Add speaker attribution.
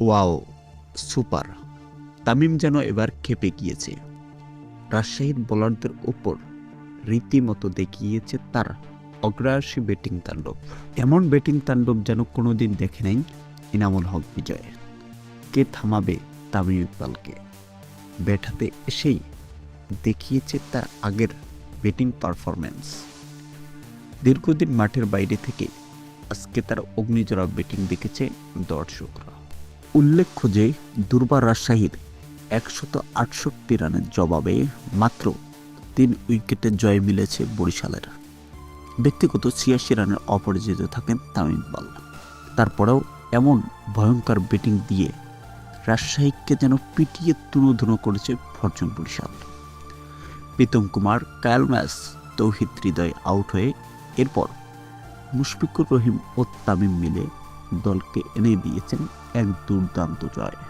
Speaker 1: Wow, super. Tamim যেন এবার খেপে গিয়েছে। রাজশাহীর বোলারদের ওপর রীতিমতো দেখিয়েছে তার অগ্রাসী ব্যাটিং তাণ্ডব। এমন ব্যাটিং তাণ্ডব যেন কোনোদিন দেখে নাই ইনামুল হক বিজয়। কে থামাবে তামিম ইকবালকে? ব্যাট হাতে এসেই দেখিয়েছে তার আগের ব্যাটিং পারফরম্যান্স। দীর্ঘদিন মাঠের বাইরে থেকে আজকে তার অগ্নিজোড়া ব্যাটিং দেখেছে দর্শকরা। উল্লেখ্য যে, দুর্বার রাজশাহীর একশত আটষট্টি রানের জবাবে মাত্র তিন উইকেটে জয় মিলেছে বরিশালের। ব্যক্তিগত ছিয়াশি রানের অপরাজিত থাকেন তামিম ইকবাল। তারপরেও এমন ভয়ঙ্কর ব্যাটিং দিয়ে রাজশাহীকে যেন পিটিয়ে তুলোধুনো করেছে ফরচুন বরিশাল। প্রীতম কুমার, কায়াল ম্যাচ, তৌহিদ হৃদয় আউট হয়ে এরপর মুশফিকুর রহিম ও তামিম মিলে দলকে এনে দিয়েছেন এক দুর্দান্ত জয়।